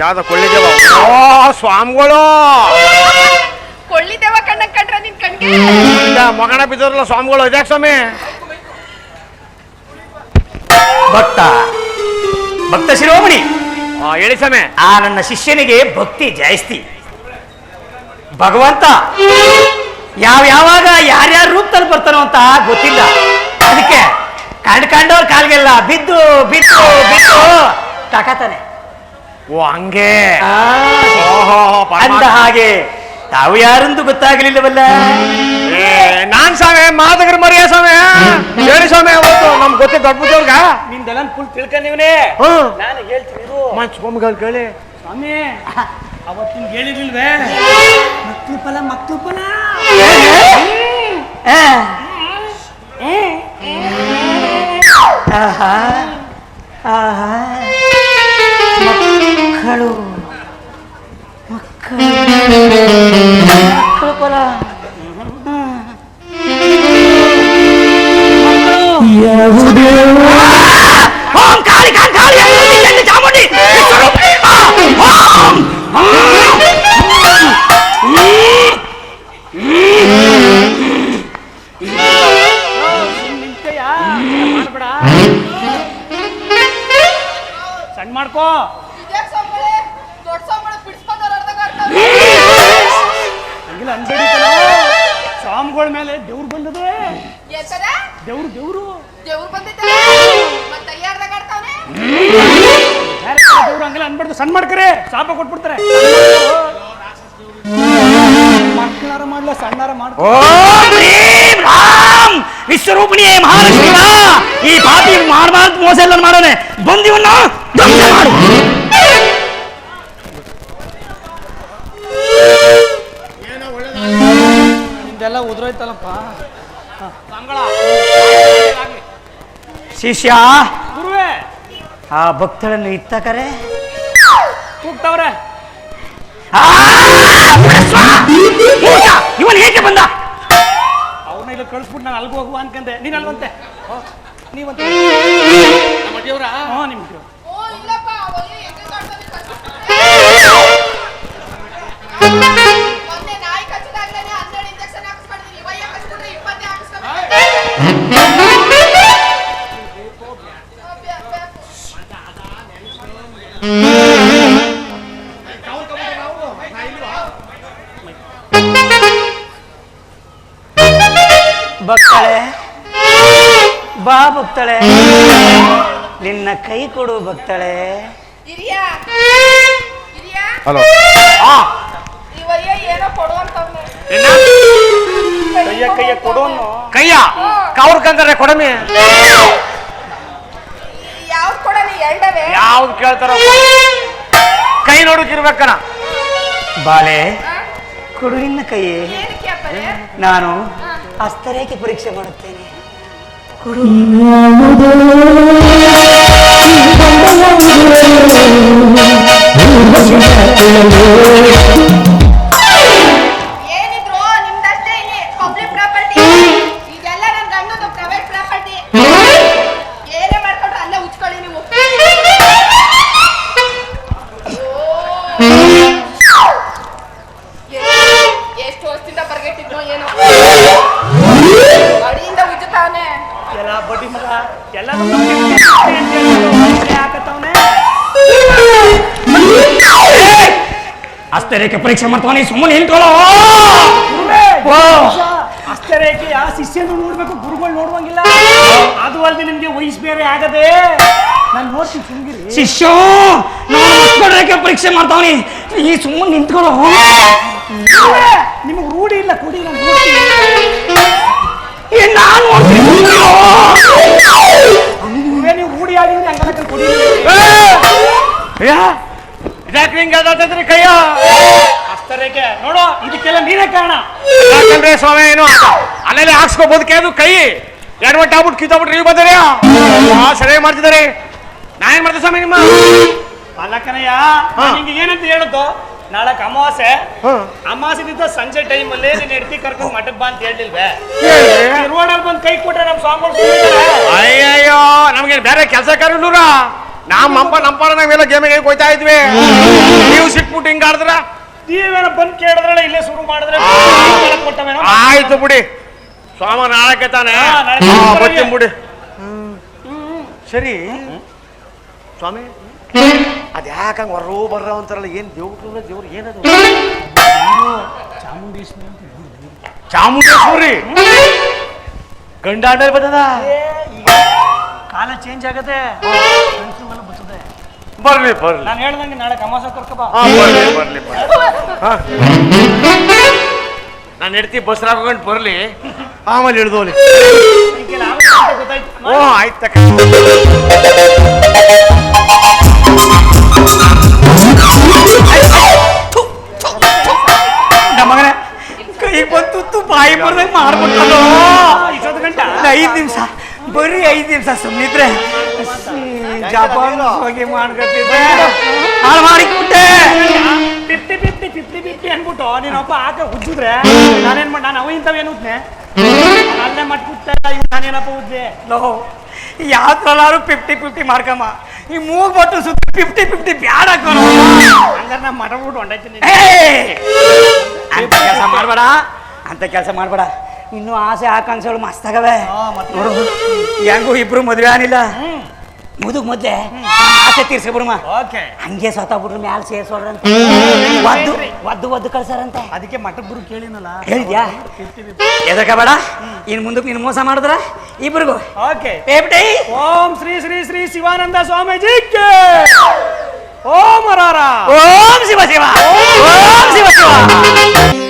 ಯಾವ್ದ ಕೊಳ್ಳಿದೇವ? ಓ ಸ್ವಾಮಿಗಳು! ಕೊಳ್ಳಿದೇವ ಕಣ್ಣ ಕಂಡ್ರ ನಿನ್ ಕಣ್ಗೆ? ಇಲ್ಲ, ಮಗನ ಬಿದ್ದವ್ರಲ್ಲ ಸ್ವಾಮಿಗಳು. ಇದ್ಯಾಕೆ ಸ್ವಾಮಿ? ಭಕ್ತ. ಭಕ್ತ ಶಿರೋಮಣಿ. ಆ, ಹೇಳಿ ಸ್ವಾಮಿ. ಆ ನನ್ನ ಶಿಷ್ಯನಿಗೆ ಭಕ್ತಿ ಜಾಸ್ತಿ ಭಗವಂತ ಯಾವ ಯಾವಾಗ ಯಾರ್ಯಾರ ರೂಪದಲ್ಲಿ ಬರ್ತಾನೋ ಅಂತ ಗೊತ್ತಿಲ್ಲ. ಅದಕ್ಕೆ ಕಂಡು ಕಂಡವ್ರ ಕಾಲ್ಗೆಲ್ಲ ಬಿದ್ದು ಬಿದ್ದು ಬಿದ್ದು ತಾಕತಾನೆ ಓ ಹಂಗೆ ಓಹೋ ಅಂದ ಪರಮಾತ್ಮ. ಹಾಗೆ. ತಾವು ಯಾರೆಂದು ಗೊತ್ತಾಗಲಿಲ್ಲವಲ್ಲ? ಏ, ನಾನ್ ಸ್ವಾಮಿ ಮಾದಗರ ಮರಿಯ ಸ್ವಾಮಿ. ಹೇಳಿ ಸ್ವಾಮಿ ಅವತ್ತು ನಮ್ಗೆ ಗೊತ್ತ ದೊಡ್ಡ ಬುದ್ಧಿಯವ್ರಗ? ನಿಂದೆಲ್ಲ ಫುಲ್ ತಿಳ್ಕೊಂಡಿವನೇ ಹ್ಮ್. ನಾನು ಹೇಳ್ತೀನಿ ಇರು. ಕೇಳಿ. ಸ್ವಾಮಿ ಅವತ್ತಿನ ಹೇಳಿರ್ಲಿಲ್ವೇ? ಮಕ್ಳು ಫಲ ಮಕ್ಳು ಫಲ ಆಹಾ ಆಹಾ. ಮಕ್ಕಳು ಮಕ್ಕಳು ಮಕ್ಕಳು ಫಲ ಓಂ ಕಾಳಿ ಕಾಳಿ ಕಾಳಿ ಅಮ್ಮೋದಿ, ಚಂಡಿ ಚಾಮುಂಡಿ ವಿಶ್ವರೂಪಿಣಿ ಮಾ! ಓಂ! ಸಣ್ಣ ಮಾಡ್ಕೋ ಹಂಗಿಲ್ಲ ಅನ್ಬೇಡಿ ಸ್ವಾಮಿಗಳ ಮೇಲೆ ದೇವ್ರು ಬಂದದೆ? ದೇವ್ರು ದೇವ್ರು. ದೇವ್ರು ಬಂದಿದ್ದ? ಮತ್ತೆ ಅಯ್ಯಾರ್ದಾಗ ಆಡ್ತಾವ್ನೆ ಯಾರು ದೇವ್ರು ಹಂಗಿಲ್ಲ ಅನ್ಬಾರ್ದು ಸಣ್ಣ ಮಾಡ್ಕರೆ. ಶಾಪ ಕೊಟ್ಬಿಡ್ತಾರೆ. ಮಕ್ಕಳಾರ ಮಾಡ್ಲ ಸಣ್ಣಾರ ಮಾಡ ರಾಮ್ ವಿಶ್ವರೂಪಿಣಿಯೇ ಮಹಾಲಕ್ಷ್ಮಿ! ಈ ಪಾಪಿ ಮಾಡಬಾರ್ದು ಮೋಸ ಎಲ್ಲ ಮಾಡೋನೆ. ಬಂದಿವನ್ನ ಮಾಡು. ನಿಂದೆಲ್ಲ ಉದುರೋಯ್ತಲ್ಲಪ್ಪ. ಶಿಷ್ಯ. ಗುರುವೇ. ಆ ಕರೆ. ಇತ್ತಕರೆ ಕೂಗ್ತಾವ್ರೆ ಭಕ್ತಳೆ ಬಾ ಭಕ್ತಳೆ ನಿನ್ನ ಕೈ ಕೊಡು ಹಿರಿಯಾ ಹಲೋ. ಕೈಯ ಕೈಯ ಕೊಡೋನು ಕೈಯ? ಕಾವ್ರಕಂದ್ರೆ ಕೊಡಮಿ ಯಾವ್ದು ಕೊಡಲಿ ಎರಡವೇ ಯಾವ್ದು ಕೇಳ್ತಾರ ಕೈ ನೋಡಕ್ಕಿರ್ಬೇಕನ ಬಾಲೆ ಕೊಡು ನಿನ್ನ ಕೈ ಏನಕ್ಕೆ ಅಪ್ಪರೇ ನಾನು ಅಸ್ತರೇಕೆ ಪರೀಕ್ಷೆ ಮಾಡುತ್ತೇನೆ. ಏನಿದ್ರು ಎಷ್ಟು ವರ್ಷದಿಂದ ಬರ್ಗೆಟ್ಟಿದ್ನೋ ಏನೋ. ಅಡಿಯಿಂದ ಉಜ್ಜುತ್ತಾನೆ. ಎಲ್ಲ ಬಡ್ಡಿ ಮಗ ಎಲ್ಲ ಹಾಕತ್ತವನೆ. ಹಸ್ತರೇಖೆ ಪರೀಕ್ಷೆ ಮಾಡ್ತಾನೆ ಸುಮ್ಮನೆ ನಿಂತ್ಕೊಳ್ಳೋ. ಆ ಅಷ್ಟೇ ಆ ಶಿಷ್ಯನು ನೋಡ್ಬೇಕು ಗುರುಗಳು ನೋಡುವಂಗಿಲ್ಲ. ಅದು ಅಲ್ಲದೆ ನಿಮ್ಗೆ ವಯಸ್ಸು ಬೇರೆ ಆಗದೆ. ನಾನು ನೋಡ್ತೀನಿ ಸುಮ್ಗಿರಿ. ಶಿಷ್ಯ ನಾನು ಪರೀಕ್ಷೆ ಮಾಡ್ತಾವನಿ ಈ ಸುಮ್ಮನೆ ನಿಂತ್ಕೊಳ್ಳೋ. ನಿಮಗೆ ರೂಢಿ ಇಲ್ಲ ಕೊಡಿ ನಾನು ನಾನು. ನೀವೇ ನೀವು ರೂಢಿ ಆಗಿದ್ರೆ ಹಂಗನಕ ಕೊಡಿ ಹಿಂಗೆ ಅದಾತದ್ರಿ ಕೈಯ? ನೋಡು ಇದಕ್ಕೆಲ್ಲ ನೀನೇ ಕಾರಣ. ಯಾಕಂದ್ರೆ ಸ್ವಾಮಿ ಏನು ಅಲ್ಲೆಲ್ಲ ಹಾಕ್ಸ್ಕೋಬೋದು ಕೇದು ಕೈ. ಎರಡು ಮಟ್ಟ ಆಗ್ಬಿಟ್ಟು ಕಿತ್ತೋಗ್ಬಿಟ್ರಿ ನೀವು ಬಂದಿರಿ ಸರಿಯಾಗಿ ಮಾಡ್ತಿದ್ದಾರೆ. ನಾ ಏನ್ ಮಾಡ್ದೆ ಸ್ವಾಮಿ ನಿಮ್ಮ? ಅಲ್ಲ ಹಾ. ನಿಂಗೆ ಏನಂತ ಹೇಳುದು? ನಾಳಕ್ ಅಮಾವಾಸ್ಯೆ. ಅಮಾವಾಸ್ಯದಿಂದ ಸಂಜೆ ಟೈಮಲ್ಲೇ ನೀನ್ ಎಡ್ತಿ ಕರ್ಕೊಂಡು ಮಠಕ್ ಬಾ ಅಂತ ಹೇಳಿಲ್ವೇ? ರೋಡ್ ಅಲ್ಲಿ ಬಂದು ಕೈ ಕೊಟ್ರೆ ನಮ್ಮ ಸ್ವಾಮಿ ಅಯ್ಯಯ್ಯೋ ನಮ್ಗೆ ಬೇರೆ ಕೆಲಸ ಕಾರ್ಯನೂರ ನಮ್ಮ ಅಪ್ಪ ನಮ್ಮಪ್ಪ ನಾವೆಲ್ಲ ಗೇಮಿಗೆ ಹೋಯ್ತಾ ಇದ್ವಿ. ನೀವು ಸಿಕ್ಬಿಟ್ಟು ಹಿಂಗ್ ಆಡಿದ್ರ? ನೀವೇನ ಬಂದ್ ಕೇಳಿದ್ರಲ್ಲ ಇಲ್ಲೇ ಶುರು ಮಾಡಿದ್ರೆ ಕೊಟ್ಟವೇನೋ? ಆಯ್ತು ಬಿಡಿ. ಸ್ವಾಮ ನಾಳಕ್ಕೆ ತಾನೆ. ಬರ್ತೀನಿ ಬಿಡಿ. ಸರಿ. ಸ್ವಾಮಿ. ಅದ್ ಹಂಗೆ ಹೊರೋ ಬರ್ರೋ ಅಂತಾರಲ್ಲ ಏನು ದೇವ್ರ ದೇವ್ರು ಏನದು? ಚಾಮುಂಡೇಶ್ವರಿ. ಅಂತ ಚಾಮುಂಡೇಶ್ವರಿ ಗಂಡಾಂಡಲ್ಲಿ ಬಂದದ ಈಗ ಕಾಲ ಚೇಂಜ್ ಆಗತ್ತೆ ಬರ್ತದೆ. ಬರ್ಲಿ ಬರ್ಲಿ. ನಾನು ಹೇಳ್ದಂಗೆ ನಾಳೆ ಕಮಾಸ ಕರ್ಕಬಾ ಹಾ, ಬರ್ಲಿ ಬರ್ಲಿ ಬರ್ಲಿ. ನಾನು ಹೆಡ್ತಿ ಬಸ್ ಹಾಕೊಂಡು ಬರ್ಲಿ. ಆಮೇಲೆ ಇಳ್ದೋಲಿ ಗೊತ್ತಾಯ್ತು. ಓ ಆಯ್ತಕ್ಕ ಬಂತು ತು ಬಾಯಿ ಬರ್ದಂಗೆ ಮಾಡ್ಬಿಟ್ಟಲ್ಲೋ ಇಷ್ಟೊತ್ತು ಗಂಟೆ ಐದು ನಿಮಿಷ ಬರೀ ಐದು ನಿಮಿಷ ಸುಮ್ಮನಿದ್ರೆ ಜಪಾನ್ ಹೋಗಿ ಮಾಡ್ಕೊತಿದ್ದೆ. ಹಾಳು ಮಾಡಿಬಿಟ್ಟೆ ಫಿಫ್ಟಿ ಫಿಫ್ಟಿ ಫಿಫ್ಟಿ ಫಿಫ್ಟಿ ಅನ್ಬಿಟ್ಟು ನೀನೊಬ್ಬ ಆಕ ಉಜ್ಜಿದ್ರೆ ನಾನೇನ್ ಮಾಡಿ ನಾನು ಅವ ಇಂಥವೇನು ಉದ್ನೆ ಅಲ್ಲೇ ಮಟ್ಬಿಟ್ಟೆ ನಾನೇನಪ್ಪ ಉದ್ದೆ ಲೋ ಯಾವ್ದ್ರಲ್ಲಾರು ಫಿಫ್ಟಿ ಫಿಫ್ಟಿ ಮಾಡ್ಕಮ್ಮ. ಈ ಮೂಗ್ ಬಟ್ಟು ಸುತ್ತ ಫಿಫ್ಟಿ ಫಿಫ್ಟಿ ಬ್ಯಾಡ ಹಂಗಾರೆ ನಾ ಮಟಬಿಟ್ಟು ಅಂತ ಕೆಲಸ ಮಾಡಬೇಡ ಅಂತ ಕೆಲಸ ಮಾಡಬೇಡ. ಇನ್ನು ಆಸೆ ಆಕಾಂಕ್ಷೆಗಳು ಮಸ್ತಾಗವೆ ಹಾ, ಮತ್ತೆ? ನೋಡು ಹೆಂಗೂ ಇಬ್ರು ಮದುವೆ ಆನಿಲ್ಲ ಮುದುಗ್ ಮೊದ್ಲೆ ಆಸೆ ತೀರ್ಸ್ಕೊಬಿಡಮ್ಮ ಹಂಗೆ ಸೊತ್ತಾಗ್ಬಿಟ್ರು ಮ್ಯಾಲ ಸೇರ್ಸೋಡ್ರಂತೆ ಒದ್ದು ಒದ್ದು ಒದ್ದು ಕಳ್ಸಾರಂತೆ ಅದಕ್ಕೆ ಮಟಬ್ರು ಕೇಳಿನಲ್ಲ. ಹೇಳಿದ್ಯಾ? ಫಿಫ್ಟಿ ಫಿಫ್ಟಿ ಎದಕ ಬೇಡ? ಇನ್ ಮುಂದಕ್ಕೆ ನೀನು ಮೋಸ ಮಾಡಿದ್ರ? ಇಬ್ರಿಗೂ ಓಕೆ ಪೇಪ್ಟೈ ಓಂ ಶ್ರೀ ಶ್ರೀ ಶ್ರೀ ಶಿವಾನಂದ ಸ್ವಾಮೀಜಿ ಓಂ ಹರಾರ ಓಂ ಶಿವ ಶಿವ ಓಂ ಶಿವ ಶಿವ